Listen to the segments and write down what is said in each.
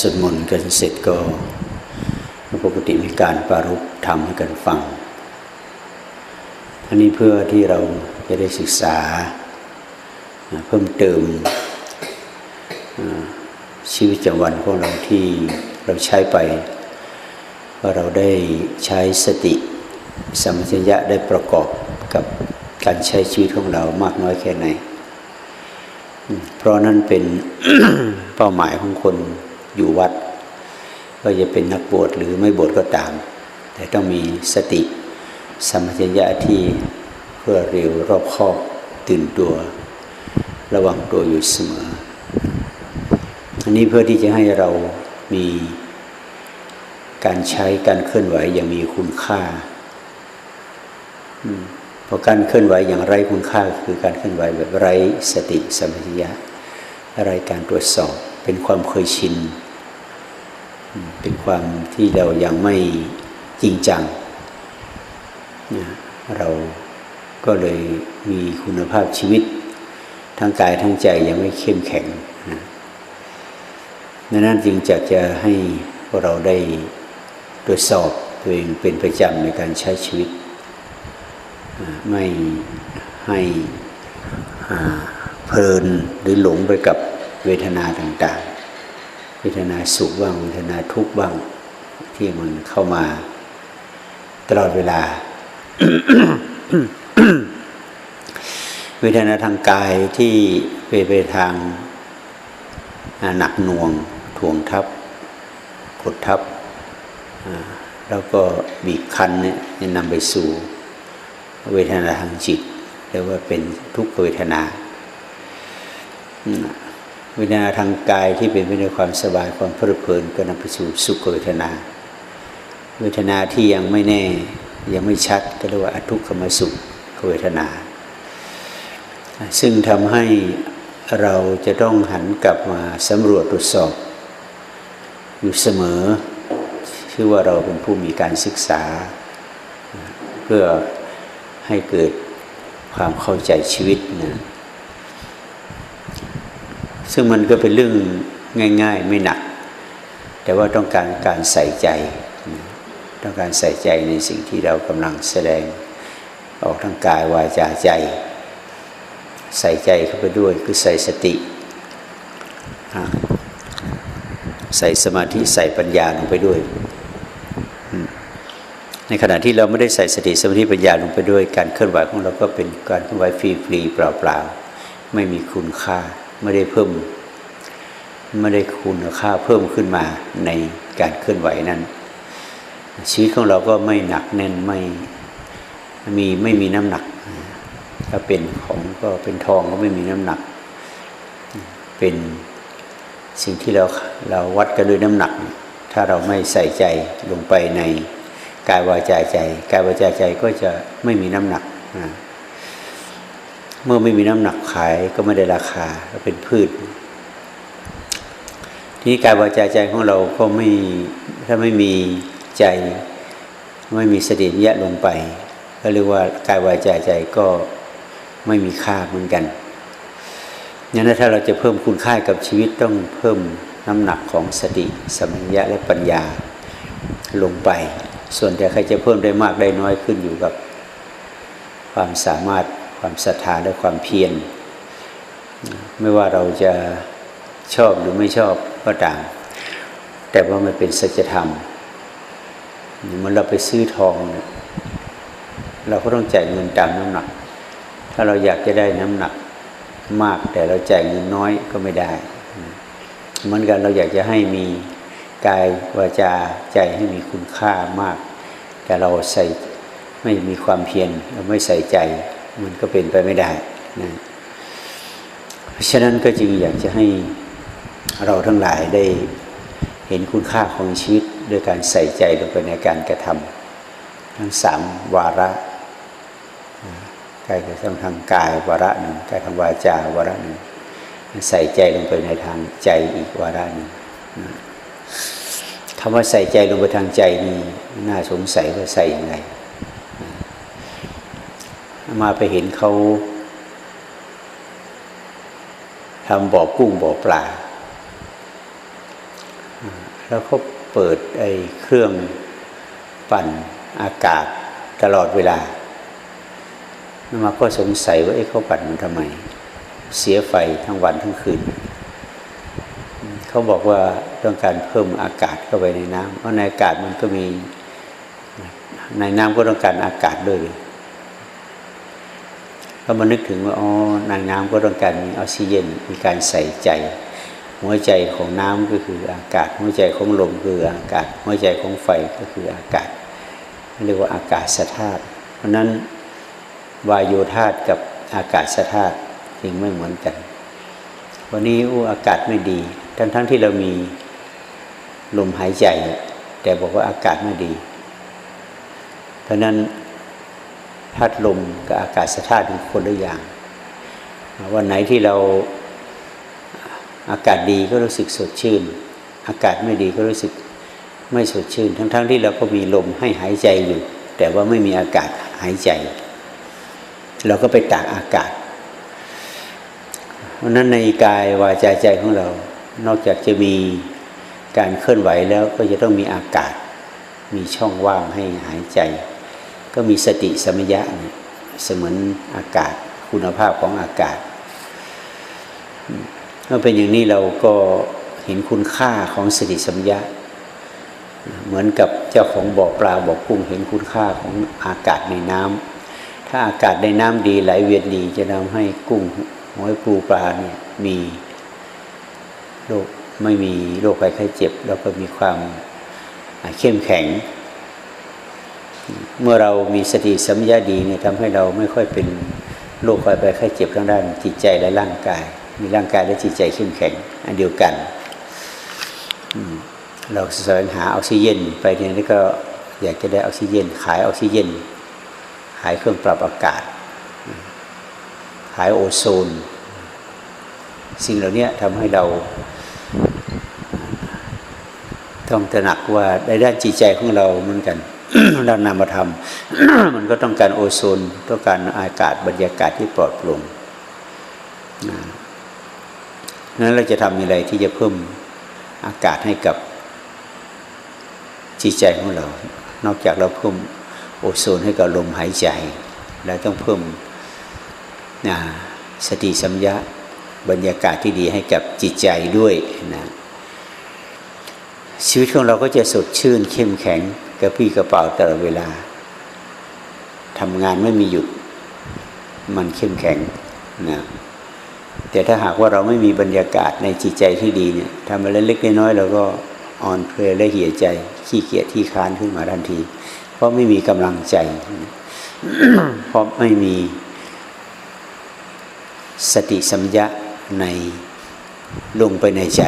สวดมนต์กันเสร็จก็ปกติมีการปรารุปทำให้กันฟังอันนี้เพื่อที่เราจะได้ศึกษาเพิ่มเติมชีวิตประจำวันของเราที่เราใช้ไป ว่าเราได้ใช้สติสัมปชัญญะได้ประกอบกับการใช้ชีวิตของเรามากน้อยแค่ไหน เพราะนั่นเป็นเป้าหมายของคน อยู่วัดว่าจะเป็นนักบวชหรือไม่บวชก็ตาม แต่ต้องมีสติสมปชัญญะที่เพื่อเร็วรอบคอบตื่นตัว ระวังตัวอยู่เสมอ อันนี้เพื่อที่จะให้เรามีการใช้การเคลื่อนไหวอย่างมีคุณค่าเพราะการเคลื่อนไหวอย่างไรคุณค่า คือการเคลื่อนไหวแบบไร้สติสมปชัญญะไรการตรวจสอบเป็นความเคยชิน เป็นความที่เรายังไม่จริงจังเราก็เลยมีคุณภาพชีวิต ทั้งกายทั้งใจยังไม่เข้มแข็งนะดังนั้นจึงจะจะให้พวกเราได้ตรวจสอบตัวเองเป็นประจำในการใช้ชีวิต ไม่ให้เพลินหรือหลงไปกับเวทนาต่างๆ เวทนาสุขบ้างเวทนาทุกข์บ้าง ที่มันเข้ามาตลอดเวลา เวทนาทางกายที่ไปไปทางหนักหน่วงถ่วงทับกดทับแล้วก็บีบคั้นเนี่ยนำไปสู่เวทนาทางจิตเรียกว่าเป็นทุกขเวทนา วทนาทางกายที่เป็นไปด้วยความสบายความเพลิดเพลินก็นำไปสู่สุขเวทนา เวทนาที่ยังไม่แน่ยังไม่ชัดก็เรียกว่าอทุกขมสุขเวทนา ซึ่งทำให้เราจะต้องหันกลับมาสำรวจตรวจสอบ อยู่เสมอชื่อว่าเราเป็นผู้มีการศึกษา เพื่อให้เกิดความเข้าใจชีวิตนะ ซึ่งมันก็เป็นเรื่องง่าย ๆ ไม่หนัก แต่ว่าต้องการการใส่ใจ ต้องการใส่ใจในสิ่งที่เรากำลังแสดงออกทางกายวาจาใจ ใส่ใจเข้าไปด้วยคือใส่สติ ใส่สมาธิใส่ปัญญาลงไปด้วย ในขณะที่เราไม่ได้ใส่สติสมาธิปัญญาลงไปด้วย การเคลื่อนไหวของเราก็เป็นการเคลื่อนไหวฟรีๆเปล่าๆ ไม่มีคุณค่า ไม่ได้เพิ่มไม่ได้คุณค่าเพิ่มขึ้นมาในการเคลื่อนไหวนั้น ชีวิตของเราก็ไม่หนักแน่นไม่มีไม่มีน้ำหนัก ถ้าเป็นของก็เป็นทองก็ไม่มีน้ำหนัก เป็นสิ่งที่เราเราวัดกันด้วยน้ำหนัก ถ้าเราไม่ใส่ใจลงไปในกายวาจาใจกายวาจาใจก็จะไม่มีน้ำหนัก เมื่อไม่มีน้ำหนักขายก็ไม่ได้ราคาเป็นพืช ทีนี้กายวาจาใจของเราก็ไม่ถ้าไม่มีใจไม่มีสติแยะลงไป ก็เรียกว่ากายวาจาใจก็ไม่มีค่าเหมือนกันนั้นถ้าเราจะเพิ่มคุณค่ากับชีวิตต้องเพิ่มน้ำหนักของสติสมัญญะและปัญญาลงไป ส่วนแต่ใครจะเพิ่มได้มากได้น้อยขึ้นอยู่กับความสามารถ ความศรัทธาและความเพียรไม่ว่าเราจะชอบหรือไม่ชอบก็ตามแต่ว่ามันเป็นสัจธรรมเหมือนเราไปซื้อทองเนี่ยเราก็ต้องจ่ายเงินตามน้ำหนัก ถ้าเราอยากจะได้น้ำหนักมากแต่เราจ่ายเงินน้อยก็ไม่ได้ เหมือนกันเราอยากจะให้มีกายวาจาใจให้มีคุณค่ามาก แต่เราใส่ไม่มีความเพียรเราไม่ใส่ใจ มันก็เป็นไปไม่ได้นะเพราะฉะนั้นก็จึงอยากจะให้เราทั้งหลายได้เห็นคุณค่าของชีวิตด้วยการใส่ใจลงไปในการกระทำทั้งสามวาระกายกระทำทางกายวาระหนึ่งกายทางวาจาวาระหนึ่งใส่ใจลงไปในทางใจอีกวาระหนึ่งคำว่าใส่ใจลงไปทางใจนี่น่าสงสัยว่าใส่ยังไง มาไปเห็นเขาทำบ่อกุ้งบ่อปลา แล้วก็เปิดไอ้เครื่องปั่นอากาศตลอดเวลามาก็สงสัยว่าเอ๊ะเขาปั่นมันทำไม เสียไฟทั้งวันทั้งคืน เขาบอกว่าต้องการเพิ่มอากาศเข้าไปในน้ำเพราะในอากาศมันก็มี ในน้ำก็ต้องการอากาศด้วย ก็มานึกถึงว่าอ๋อในน้ำก็ต้องการมีออกซิเจนมีการใส่ใจ หัวใจของน้ำก็คืออากาศ หัวใจของลมคืออากาศ หัวใจของไฟก็คืออากาศ เรียกว่าอากาศธาตุเพราะนั้นวายโยธาตุกับอากาศธาตุจึงไม่เหมือนกัน วันนี้อู้อากาศไม่ดี ทั้งทั้งที่เรามีลมหายใจ แต่บอกว่าอากาศไม่ดี เพราะนั้น ธาตุลมกับอากาศธาตุเป็นคนละอย่าง วันไหนที่เราอากาศดีก็รู้สึกสดชื่น อากาศไม่ดีก็รู้สึกไม่สดชื่น ทั้งๆทที่เราก็มีลมให้หายใจอยู่ แต่ว่าไม่มีอากาศหายใจ เราก็ไปตากอากาศ เพราะนั้นในกายวาจาใจของเรา นอกจากจะมีการเคลื่อนไหวแล้วก็จะต้องมีอากาศ มีช่องว่างให้หายใจ ก็มีสติสมยะเนี่ยเสมือนอากาศคุณภาพของอากาศเมื่อเป็นอย่างนี้เราก็เห็นคุณค่าของสติสัมยาเหมือนกับเจ้าของบ่อปลาบ่อกุ้งเห็นคุณค่าของอากาศในน้ำถ้าอากาศในน้ำดีไหลเวียนดีจะทำให้กุ้งหอยปูปลาเนี่ยมีโรคไม่มีโรคภัยไข้เจ็บ แล้วก็มีความเข้มแข็ง เมื่อเรามีสติสัมยาดีเนี่ยทำให้เราไม่ค่อยเป็นโรคภัยไข้เจ็บทางด้านจิตใจและร่างกาย มีร่างกายและจิตใจเข้มแข็งอันเดียวกันเราแสวงหาออกซิเจนไปเนี่ยนี่ก็อยากจะได้ออกซิเจน ขายออกซิเจน ขายเครื่องปรับอากาศ ขายโอโซน สิ่งเหล่านี้ทำให้เราต้องตระหนักว่าในด้านจิตใจของเราเหมือนกัน ด้านนามธรรม มันก็ต้องการโอโซนต้องการอากาศบรรยากาศที่ปลอดโปร่งนั้นเราจะทำอะไรที่จะเพิ่มอากาศให้กับจิตใจของเรา นอกจากเราเพิ่มโอโซนให้กับลมหายใจแล้วต้องเพิ่มนะสติสัมยาบรรยากาศที่ดีให้กับจิตใจด้วยนะชีวิตของเราก็จะสดชื่นเข้มแข็ง กระพี่กระเป๋าตลอดเวลาทำงานไม่มีหยุด มันเข้มแข็งนะแต่ถ้าหากว่าเราไม่มีบรรยากาศในจิตใจที่ดีเนี่ยทำอะไรเล็กน้อยเราก็อ่อนเพลียและเหี่ยใจ ขี้เกียจที่ค้านขึ้นมาทันที เพราะไม่มีกำลังใจ เพราะไม่มีสติสัมยะในลงไปในใจ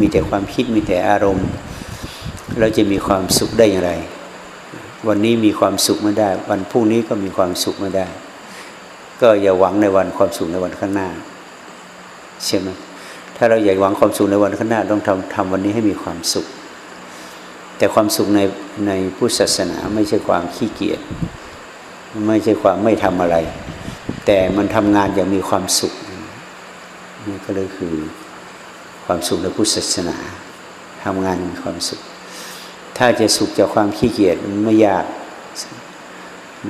มีแต่ความคิดมีแต่อารมณ์ เราจะมีความสุขได้อย่างไร วันนี้มีความสุขไม่ได้ วันพรุ่งนี้ก็มีความสุขไม่ได้ ก็อย่าหวังในวันความสุขในวันข้างหน้าใช่ไหมถ้าเราอยากหวังความสุขในวันข้างหน้า ต้องทำทำวันนี้ให้มีความสุข แต่ความสุขในในพุทธศาสนาไม่ใช่ความขี้เกียจไม่ใช่ความไม่ทำอะไร แต่มันทำงานอย่างมีความสุขนี่ก็เลยคือความสุขในพุทธศาสนาทำงานมีความสุข ถ้าจะสุขจากความขี้เกียจมันไม่ยาก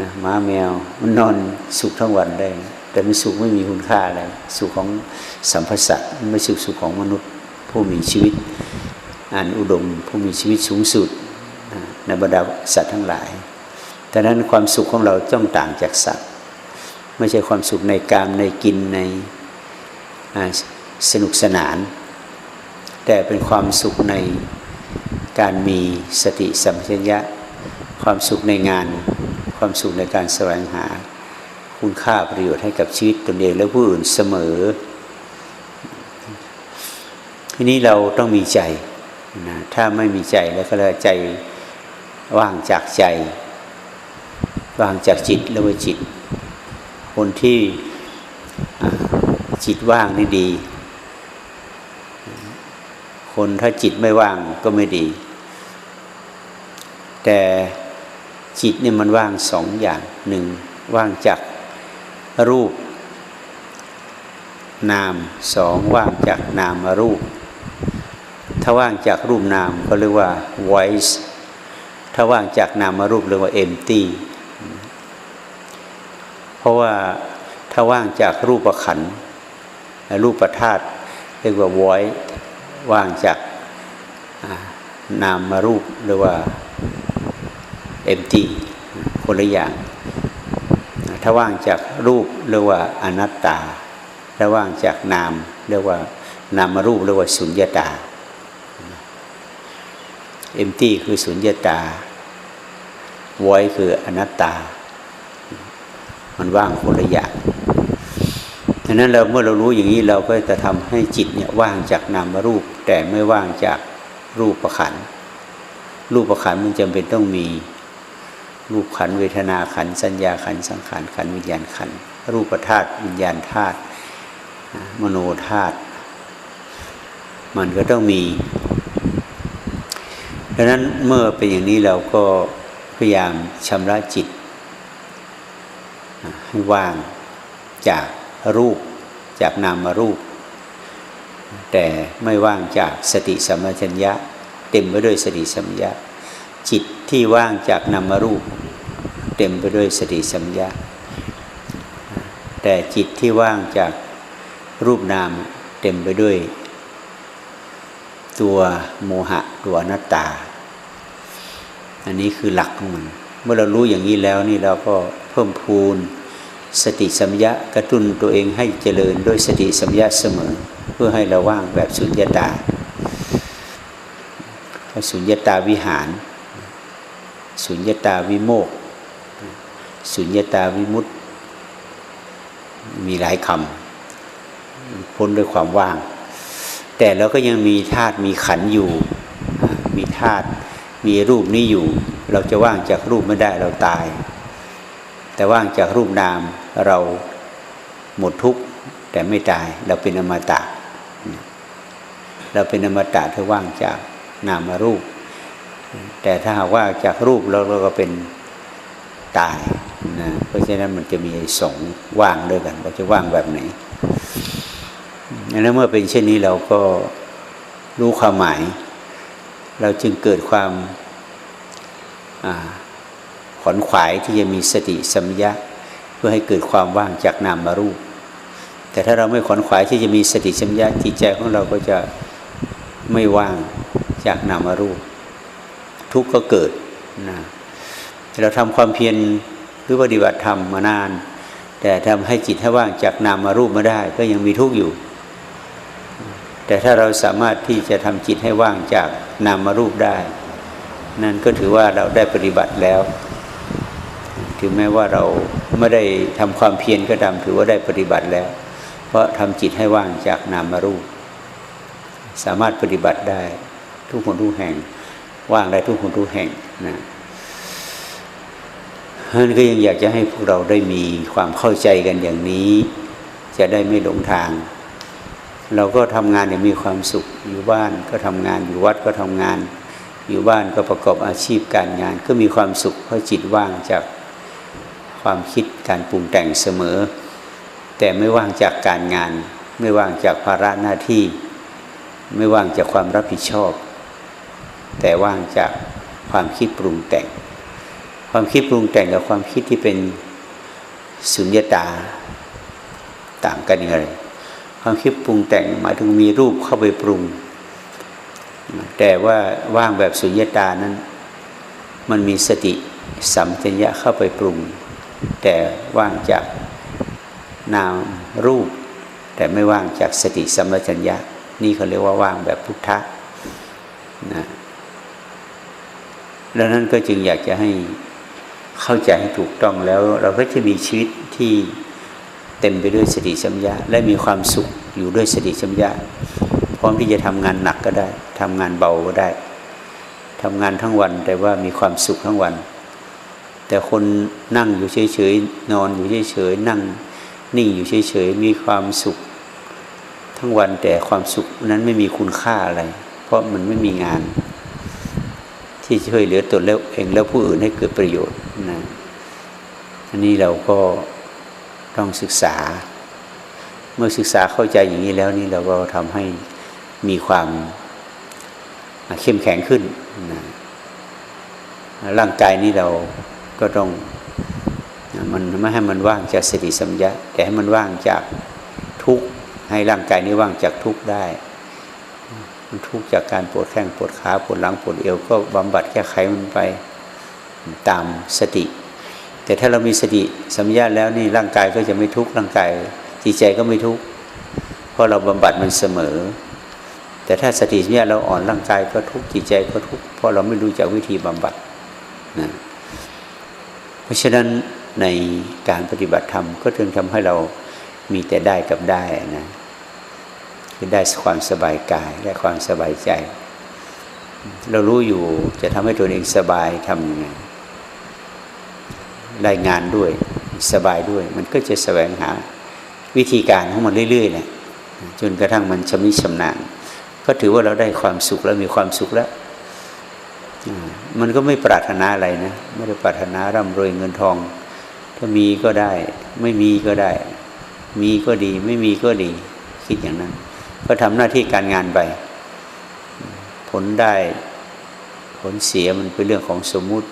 นะม้าแมวมันนอนสุขทั้งวันได้ แต่มันสุขไม่มีคุณค่าอะไรสุขของสัมพสัตไม่สุขสุขของมนุษย์ ผู้มีชีวิตอันอุดม ผู้มีชีวิตสูงสุดในบรรดาสัตว์ทั้งหลายดังนั้นความสุขของเราต้องต่างจากสัตว์ ไม่ใช่ความสุขในการในกินในสนุกสนาน แต่เป็นความสุขใน การมีสติสัมปชัญญะ ความสุขในงาน ความสุขในการแสวงหา คุณค่าประโยชน์ให้กับชีวิตตนเองและผู้อื่นเสมอ ทีนี้เราต้องมีใจนะถ้าไม่มีใจแล้วก็เลยใจว่างจากใจ ว่างจากจิตแล้วว่าจิต คนที่จิตว่างนี่ดี คนถ้าจิตไม่ว่างก็ไม่ดี แต่จิตเนี่ยมันว่างสองอย่างหนึ่งว่างจากรูป นามสองว่างจากนามรูป ถ้าว่างจากรูปนามก็เรียกว่า voice ถ้าว่างจากนามรูปเรียกว่า empty เพราะว่าถ้าว่างจากรูปขันรูปธาตุเรียกว่า void ว่างจากนามมารูปหรือว่า empty คนละอย่าง ถ้าว่างจากรูปเรียกว่าอนัตตา ถ้าว่างจากนามเรียกว่านามรูปเรียกว่าสุญญตา empty คือสุญญตา void คืออนัตตา มันว่างคนละอย่าง ดังนั้นเราเมื่อเรารู้อย่างนี้เราก็จะทำให้จิตเนี่ยว่างจากนามรูป แต่ไม่ว่างจากรูปประขัน รูปประขันมันจำเป็นต้องมีรูปขันเวทนาขันสัญญาขันสังขารขันวิญญาณขันรูปธาตุวิญญาณธาตุมโนธาตุมันก็ต้องมีดังนั้นเมื่อเป็นอย่างนี้เราก็พยายามชำระจิตให้ว่างจาก รูปจากนามารูป แต่ไม่ว่างจากสติสัมปชัญญะ เต็มไปด้วยสติสัมปชัญญะจิตที่ว่างจากนามารูป เต็มไปด้วยสติสัมปชัญญะแต่จิตที่ว่างจากรูปนามเต็มไปด้วย ตัวโมหะตัวนัตตา อันนี้คือหลักของมัน เมื่อเรารู้อย่างนี้แล้วนี่เราก็เพิ่มพูน สติสัมยะกระตุ้นตัวเองให้เจริญด้วยสติสัมยะเสมอ เพื่อให้เราว่างแบบสุญญตาสุญญตาวิหาร สุญญตาวิโมกสุญญตาวิมุตติมีหลายคำพ้นด้วยความว่าง แต่เราก็ยังมีธาตุมีขันอยู่ มีธาตุมีรูปนี้อยู่ เราจะว่างจากรูปไม่ได้เราตาย แต่ว่างจากรูปนามเราหมดทุกข์แต่ไม่ตาย เราเป็นอมตะ เราเป็นอมตะถ้าว่างจากนามารูป แต่ถ้าหากว่าจากรูปเราเราก็เป็นตายนะเพราะฉะนั้นมันจะมีสองว่างด้วยกันเราจะว่างแบบไหนแล้วเมื่อเป็นเช่นนี้เราก็รู้ความหมาย เราจึงเกิดความ ขอนขวายที่จะมีสติสัมยาเพื่อให้เกิดความว่างจากนามมารูป แต่ถ้าเราไม่ขอนขวายที่จะมีสติสัมยาจิตใจของเราก็จะไม่ว่างจากนามารูป ทุกข์ก็เกิดนะเราทำความเพียรหรือปฏิบัติธรรมมานาน แต่ทำให้จิตให้ว่างจากนามารูปมาได้ ก็ยังมีทุกข์อยู่ แต่ถ้าเราสามารถที่จะทำจิตให้ว่างจากนามารูปได้ นั่นก็ถือว่าเราได้ปฏิบัติแล้ว ถึงแม้ว่าเราไม่ได้ทำความเพียรก็ตามถือว่าได้ปฏิบัติแล้ว เพราะทำจิตให้ว่างจากนามารูป สามารถปฏิบัติได้ทุกคนทุกแห่ง ว่างได้ทุกคนทุกแห่งนะนั่นก็ยังอยากจะให้พวกเราได้มีความเข้าใจกันอย่างนี้ จะได้ไม่หลงทาง เราก็ทำงานอย่างมีความสุข อยู่บ้านก็ทำงานอยู่วัดก็ทำงาน อยู่บ้านก็ประกอบอาชีพการงาน ก็มีความสุขเพราะจิตว่างจาก ความคิดการปรุงแต่งเสมอ แต่ไม่ว่างจากการงาน ไม่ว่างจากภาระหน้าที่ ไม่ว่างจากความรับผิดชอบ แต่ว่างจากความคิดปรุงแต่ง ความคิดปรุงแต่งกับความคิดที่เป็นสุญญตาต่างกันยังไงความคิดปรุงแต่งหมายถึงมีรูปเข้าไปปรุง แต่ว่าว่างแบบสุญญตานั้น มันมีสติสัมปชัญญะเข้าไปปรุง แต่ว่างจากนามรูป แต่ไม่ว่างจากสติสัมปชัญญะ นี่เขาเรียกว่าว่างแบบพุทธะนะดังนั้นก็จึงอยากจะให้เข้าใจให้ถูกต้องแล้ว เราก็จะมีชีวิตที่เต็มไปด้วยสติสัมยาและมีความสุขอยู่ด้วยสติสัมยาพร้อมที่จะทำงานหนักก็ได้ทำงานเบาก็ได้ทำงานทั้งวันแต่ว่ามีความสุขทั้งวัน แต่คนนั่งอยู่เฉยๆนอนอยู่เฉยๆนั่งนิ่งอยู่เฉยๆมีความสุข ทั้งวันแต่ความสุขนั้นไม่มีคุณค่าอะไร เพราะมันไม่มีงาน ที่ช่วยเหลือตนแล้วเองแล้วผู้อื่นให้เกิดประโยชน์นะอันนี้เราก็ต้องศึกษา เมื่อศึกษาเข้าใจอย่างนี้แล้วนี่เราก็ทำให้มีความเข้มแข็งขึ้นนะร่างกายนี้เรา ก็ต้องมันไม่ให้มันว่างจากสติสัมยาแต่ให้มันว่างจากทุกข์ให้ร่างกายนี้ว่างจากทุกข์ได้มันทุกข์จากการปวดแข้งปวดขาปวดหลังปวดเอวก็บำบัดแก้ไขมันไปตามสติ แต่ถ้าเรามีสติสัมยาแล้วนี่ร่างกายก็จะไม่ทุกข์ร่างกายจิตใจก็ไม่ทุกข์เพราะเราบำบัดมันเสมอ แต่ถ้าสติสัมยาเราอ่อนร่างกายก็ทุกข์จิตใจก็ทุกข์เพราะเราไม่รู้จักวิธีบำบัดนะ ราะฉะนั้นในการปฏิบัติธรรมก็จึงทำให้เรามีแต่ได้กับได้นะคือได้ความสบายกายได้ความสบายใจ เรารู้อยู่จะทำให้ตัวเองสบายทำยังไงได้งานด้วยสบายด้วย มันก็จะแสวงหาวิธีการของมันเรื่อยๆแหละจนกระทั่งมันชำนิชำนาญก็ถือว่าเราได้ความสุขแล้วมีความสุขแล้ว มันก็ไม่ปรารถนาอะไรนะไม่ได้ปรารถนาร่ำรวยเงินทอง ถ้ามีก็ได้ ไม่มีก็ได้ มีก็ดี ไม่มีก็ดี คิดอย่างนั้น ก็ทำหน้าที่การงานไป ผลได้ ผลเสียมันเป็นเรื่องของสมมุติ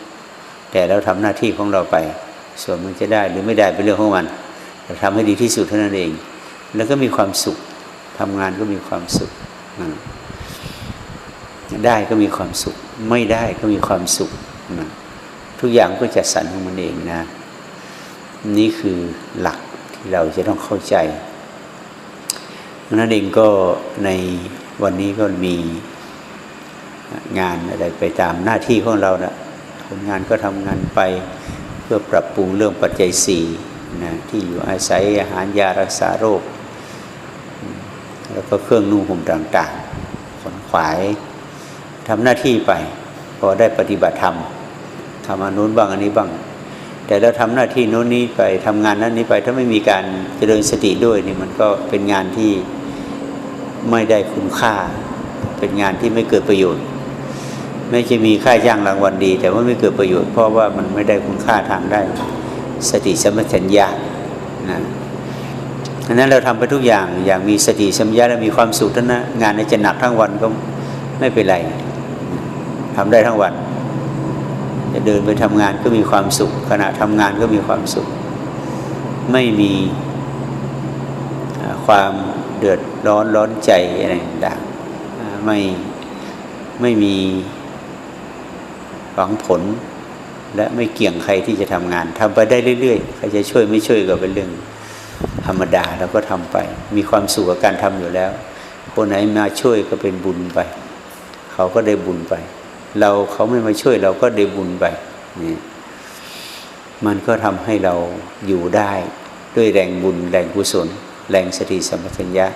แต่เราทำหน้าที่ของเราไป ส่วนมันจะได้หรือไม่ได้เป็นเรื่องของมันเราทำให้ดีที่สุดเท่านั้นเอง แล้วก็มีความสุขทำงานก็มีความสุขได้ก็มีความสุข ไม่ได้ก็มีความสุขนะทุกอย่างก็จัดสรรของมันเองนะ นี่คือหลักที่เราจะต้องเข้าใจนั้นเองก็ในวันนี้ก็มีงานอะไรไปตามหน้าที่ของเรานะคนงานก็ทำงานไปเพื่อปรับปรุงเรื่องปัจจัยสี่นะที่อยู่อาศัยอาหารยารักษาโรค แล้วก็เครื่องนุ่งห่มต่างๆขนขวาย ทำหน้าที่ไป พอได้ปฏิบัติธรรมทำอันนู้นบ้างอันนี้บ้าง แต่เราทำหน้าที่โน้นนี้ไปทำงานนั้นนี้ไป ถ้าไม่มีการเจริญสติด้วยนี่มันก็เป็นงานที่ไม่ได้คุณค่า เป็นงานที่ไม่เกิดประโยชน์ ไม่จะมีค่าจ้างรางวัลดี แต่ว่าไม่เกิดประโยชน์ เพราะว่ามันไม่ได้คุณค่าทางได้ สติสมัชัญญานะดังนั้นเราทำไปทุกอย่างอย่างมีสติสัมยาและมีความสุขทั้งนั้นงานจะหนักทั้งวันก็ไม่เป็นไร ทำได้ทั้งวัน จะเดินไปทำงานก็มีความสุข ขณะทำงานก็มีความสุข ไม่มีความเดือดร้อนร้อนใจอะไรต่างไม่ไม่มีหวังผล และไม่เกี่ยงใครที่จะทำงานทำไปได้เรื่อยๆใครจะช่วยไม่ช่วยก็เป็นเรื่องธรรมดาเราก็ทำไป มีความสุขกับการทำอยู่แล้ว คนไหนมาช่วยก็เป็นบุญไป เขาก็ได้บุญไป เราเขาไม่มาช่วยเราก็ได้บุญไปนี่มันก็ทำให้เราอยู่ได้ด้วยแรงบุญแรงกุศล แรงสติสัมปชัญญะ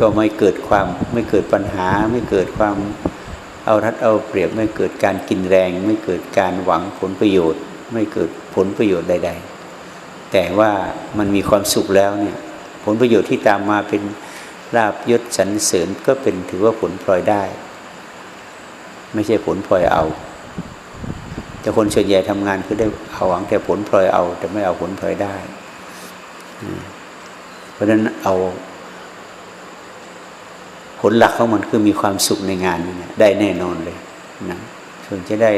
ก็ไม่เกิดความไม่เกิดปัญหา ไม่เกิดความเอารัดเอาเปรียบไม่เกิดการกินแรง ไม่เกิดการหวังผลประโยชน์ ไม่เกิดผลประโยชน์ใด ๆ แต่ว่ามันมีความสุขแล้วเนี่ยผลประโยชน์ที่ตามมาเป็นลาบยศสรรเสริญก็เป็นถือว่าผลพลอยได้ ไม่ใช่ผลพลอยเอา แต่คนส่วนใหญ่ทำงานคือได้เอาหวังแต่ผลพลอยเอา แต่ไม่เอาผลพลอยได้ เพราะฉะนั้นเอา ผลหลักของมันคือมีความสุขในงานนี่ได้แน่นอนเลยนะส่วนจะได้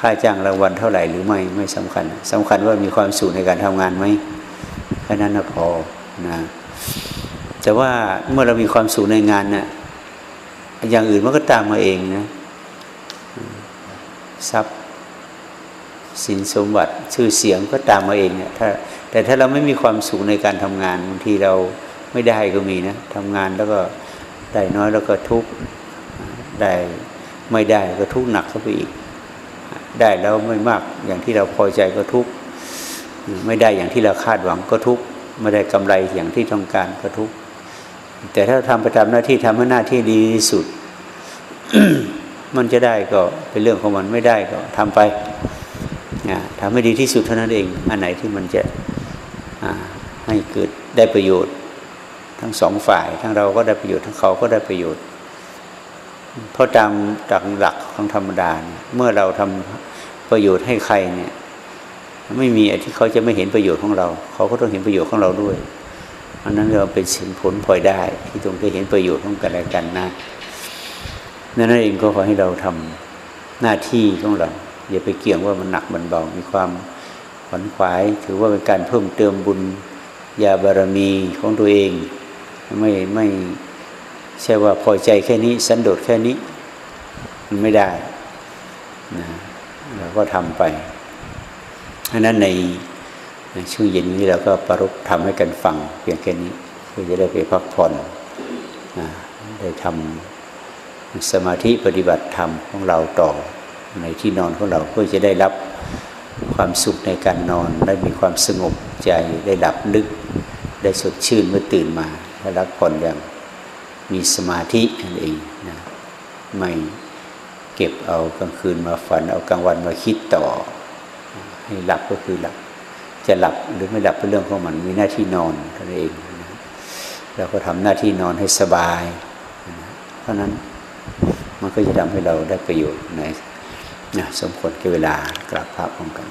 ค่าจ้างรางวัลเท่าไหร่หรือไม่ไม่สำคัญสำคัญว่ามีความสุขในการทำงานไหมแค่นั้นพอนะแต่ว่าเมื่อเรามีความสุขในงานนะ่ะอย่างอื่นมันก็ตามมาเองนะ ทรัพย์สินสมบัติชื่อเสียงก็ตามมาเองเนี่ยถ้าแต่ถ้าเราไม่มีความสุขในการทำงานบางทีเราไม่ได้ก็มีนะทำงานแล้วก็ได้น้อยแล้วก็ทุกข์ได้ไม่ได้ก็ทุกข์หนักเข้าไปอีก ได้แล้วไม่มากอย่างที่เราพอใจก็ทุกข์ไม่ได้อย่างที่เราคาดหวังก็ทุกข์ไม่ได้กำไรอย่างที่ต้องการก็ทุกข์แต่ถ้าทำไปตามหน้าที่ทำให้หน้าที่ดีที่สุด มันจะได้ก็เป็นเรื่องของมันไม่ได้ก็ทำไปทำให้ดีที่สุดเท่านั้นเอง อันไหนที่มันจะให้เกิดได้ประโยชน์ ทั้งสองฝ่าย ทั้งเราก็ได้ประโยชน์ทั้งเขาก็ได้ประโยชน์ เพราะตามตามหลักของธรรมดาเมื่อเราทำประโยชน์ให้ใครเนี่ยไม่มีที่เขาจะไม่เห็นประโยชน์ของเรา เขาก็ต้องเห็นประโยชน์ของเราด้วยอันนั้นเราเป็นสินผลพลอยได้ที่ตรงได้เห็นประโยชน์ของกันและกันนะ นั่นเองก็ขอให้เราทำหน้าที่ของเราอย่าไปเกี่ยงว่ามันหนักมันเบา มีความขวนขวาย ถือว่าเป็นการเพิ่มเติมบุญญาบารมีของตัวเอง ไม่ไม่ใช่ว่าพอใจแค่นี้ สันโดษแค่นี้ มันไม่ได้นะเราก็ทำไปอันนั้นในช่วงเย็นนี้เราก็ประรบทำให้กันฟังเพียงแค่นี้เพื่อจะได้ไปพักผ่อนนะได้ทำ สมาธิปฏิบัติธรรมของเราต่อในที่นอนของเราเพื่อจะได้รับความสุขในการนอนได้มีความสงบใจได้หลับลึก ได้สดชื่นเมื่อตื่นมาและรักผ่อนอย่างมีสมาธินั่นเองนะไม่เก็บเอากลางคืนมาฝันเอากลางวันมาคิดต่อ ให้หลับก็คือหลับ จะหลับหรือไม่หลับเป็นเรื่องของมันมีหน้าที่นอนเท่านั้นเองเราก็ทำหน้าที่นอนให้สบายเพราะนั้น มันก็จะทำให้เราได้ประโยชน์ในนะสมควรกับเวลากราบพระพร้อมกัน